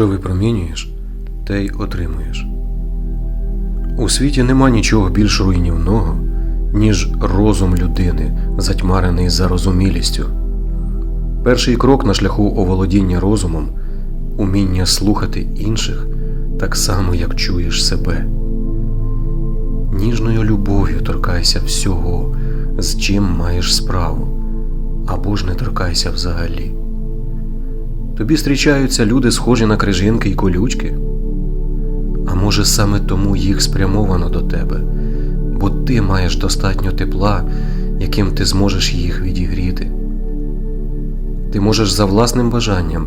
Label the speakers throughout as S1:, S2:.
S1: Що випромінюєш, те й отримуєш. У світі нема нічого більш руйнівного, ніж розум людини, затьмарений зарозумілістю. Перший крок на шляху оволодіння розумом уміння слухати інших так само, як чуєш себе. Ніжною любов'ю торкайся всього, з чим маєш справу, або ж не торкайся взагалі. Тобі зустрічаються люди, схожі на крижинки й колючки. А може, саме тому їх спрямовано до тебе, бо ти маєш достатньо тепла, яким ти зможеш їх відігріти. Ти можеш за власним бажанням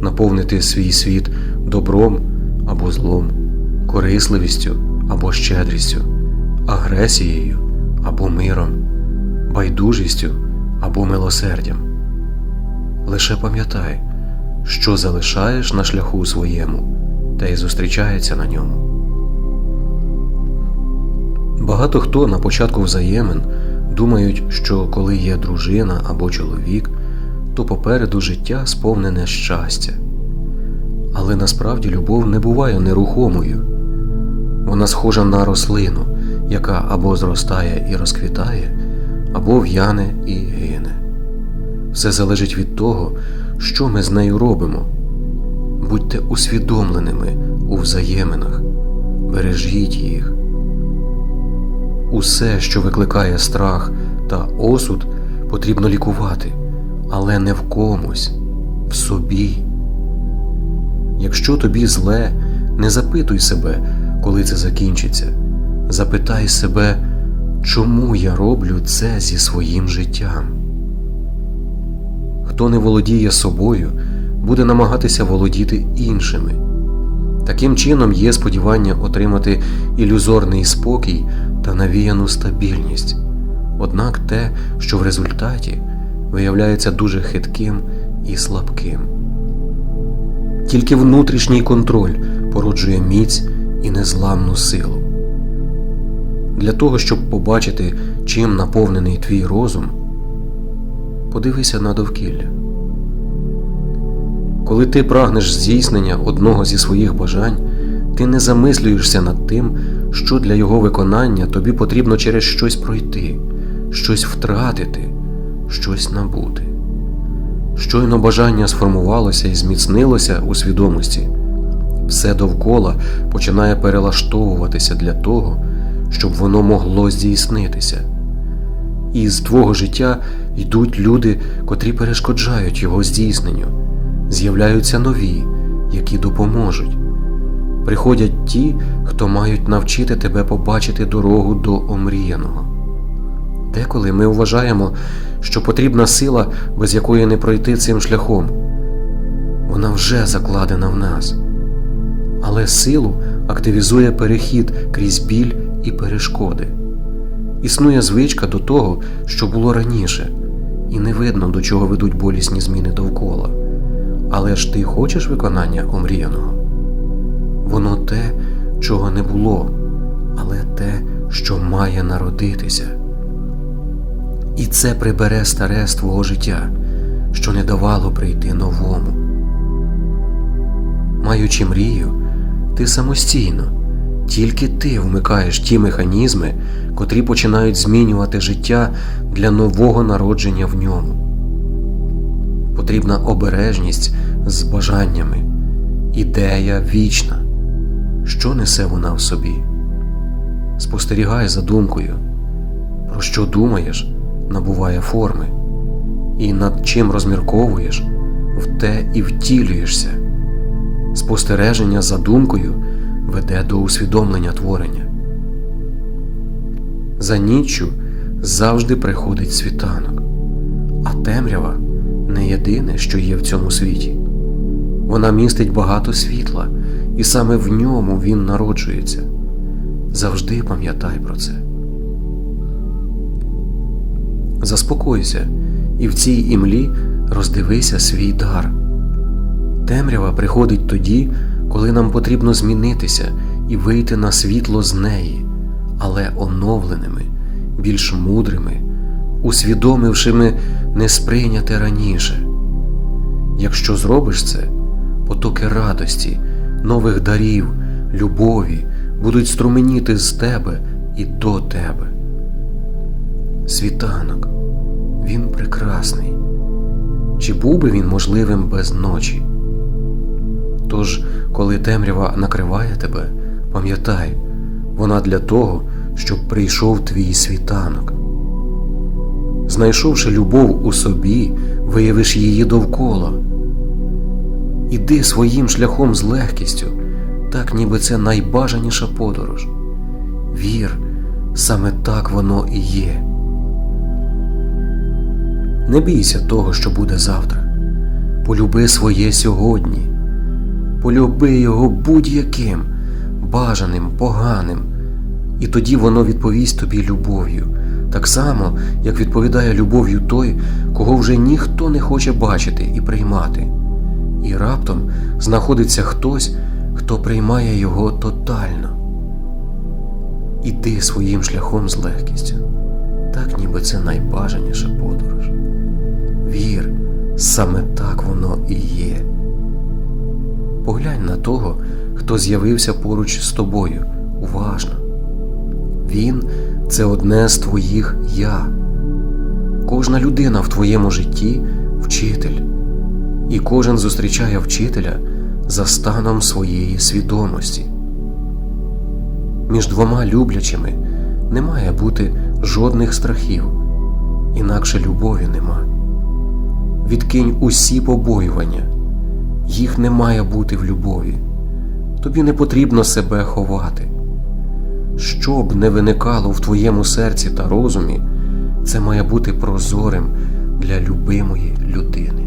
S1: наповнити свій світ добром або злом, корисливістю або щедрістю, агресією або миром, байдужістю або милосердям. Лише пам'ятай, що залишаєш на шляху своєму, та й зустрічається на ньому. Багато хто на початку взаємин думають, що коли є дружина або чоловік, то попереду життя сповнене щастя. Але насправді любов не буває нерухомою. Вона схожа на рослину, яка або зростає і розквітає, або в'яне і гине. Все залежить від того, що ми з нею робимо. Будьте усвідомленими у взаєминах, бережіть їх. Усе, що викликає страх та осуд, потрібно лікувати, але не в комусь, в собі. Якщо тобі зле, не запитуй себе, коли це закінчиться. Запитай себе, чому я роблю це зі своїм життям. Хто не володіє собою, буде намагатися володіти іншими. Таким чином є сподівання отримати ілюзорний спокій та навіяну стабільність, однак те, що в результаті виявляється дуже хитким і слабким. Тільки внутрішній контроль породжує міць і незламну силу. Для того, щоб побачити, чим наповнений твій розум, подивися на довкілля. Коли ти прагнеш здійснення одного зі своїх бажань, ти не замислюєшся над тим, що для його виконання тобі потрібно через щось пройти, щось втратити, щось набути. Щойно бажання сформувалося і зміцнилося у свідомості, все довкола починає перелаштовуватися для того, щоб воно могло здійснитися. І з твого життя йдуть люди, котрі перешкоджають його здійсненню, з'являються нові, які допоможуть. Приходять ті, хто мають навчити тебе побачити дорогу до омріяного. Деколи ми вважаємо, що потрібна сила, без якої не пройти цим шляхом. Вона вже закладена в нас. Але силу активізує перехід крізь біль і перешкоди. Існує звичка до того, що було раніше, і не видно, до чого ведуть болісні зміни довкола. Але ж ти хочеш виконання омріяного? Воно те, чого не було, але те, що має народитися. І це прибере старе з твого життя, що не давало прийти новому. Маючи мрію, ти самостійно, тільки ти вмикаєш ті механізми, котрі починають змінювати життя для нового народження в ньому. Потрібна обережність з бажаннями, ідея вічна. Що несе вона в собі? Спостерігай за думкою, про що думаєш, набуває форми, і над чим розмірковуєш, в те і втілюєшся. Спостереження за думкою до усвідомлення творення. За ніччю завжди приходить світанок, а темрява не єдине, що є в цьому світі. Вона містить багато світла, і саме в ньому він народжується. Завжди пам'ятай про це. Заспокойся, і в цій імлі роздивися свій дар. Темрява приходить тоді, коли нам потрібно змінитися і вийти на світло з неї, але оновленими, більш мудрими, усвідомившими несприйняте раніше. Якщо зробиш це, потоки радості, нових дарів, любові будуть струменіти з тебе і до тебе. Світанок, він прекрасний. Чи був би він можливим без ночі? Тож, коли темрява накриває тебе, пам'ятай, вона для того, щоб прийшов твій світанок. Знайшовши любов у собі, виявиш її довкола. Іди своїм шляхом з легкістю, так ніби це найбажаніша подорож. Вір, саме так воно і є. Не бійся того, що буде завтра. Полюби своє сьогодні. Полюби його будь-яким, бажаним, поганим, і тоді воно відповість тобі любов'ю, так само, як відповідає любов'ю той, кого вже ніхто не хоче бачити і приймати. І раптом знаходиться хтось, хто приймає його тотально. Іди своїм шляхом з легкістю, так ніби це найбажаніша подорож. Вір, саме так воно і є. Поглянь на того, хто з'явився поруч з тобою уважно. Він це одне з твоїх я. Кожна людина в твоєму житті вчитель, і кожен зустрічає вчителя за станом своєї свідомості. Між двома люблячими не має бути жодних страхів, інакше любові нема. Відкинь усі побоювання, їх не має бути в любові. Тобі не потрібно себе ховати. Що б не виникало в твоєму серці та розумі, це має бути прозорим для любимої людини.